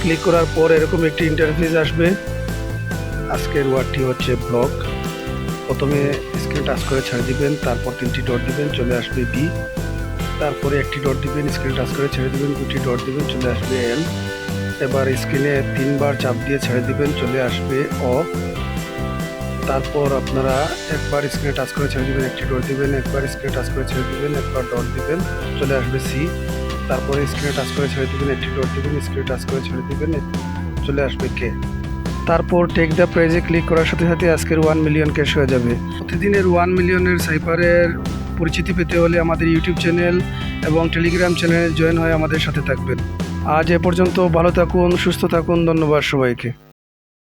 Click করার পর এরকম একটি ইন্টারফেস আসবে। আজকের ওয়ার্ডটি হচ্ছে ব্লক প্রথমে স্ক্রিন টাচ করে ছেড়ে দিবেন, তারপর তিনটি ডট দিবেন, চলে আসবে বি তারপরে একটি ডট দিবেন স্ক্রিন টাচ করে ছেড়ে দিবেন, দুটি ডট দিবেন, চলে আসবে এল এবার স্ক্রিনে তিনবার চাপ দিয়ে ছেড়ে দিবেন, চলে আসবে অ তারপর আপনারা একবার স্ক্রিনে টাচ করে ছেড়ে দিবেন, একটি ডট দিবেন, একবার স্ক্রিনে টাচ করে ছেড়ে দিবেন, একবার ডট দিবেন, চলে আসবে সি তারপরে স্ক্রিনে টাচ করে ছেড়ে দেবেন একটি ডট দেবেন স্ক্রিনে টাচ করে ছেড়ে দেবেন চলে আসবে কে? তারপর টেক দ্য প্রাইজে ক্লিক করার সাথে সাথে আজকের ওয়ান মিলিয়ন ক্যাশ হয়ে যাবে। প্রতিদিনের ওয়ান মিলিয়নের সাইপারের পরিচিতি পেতে হলে আমাদের ইউটিউব চ্যানেল এবং টেলিগ্রাম চ্যানেলে জয়েন হয়ে আমাদের সাথে থাকবেন। আজ এ পর্যন্ত ভালো থাকুন, সুস্থ থাকুন, ধন্যবাদ সবাইকে।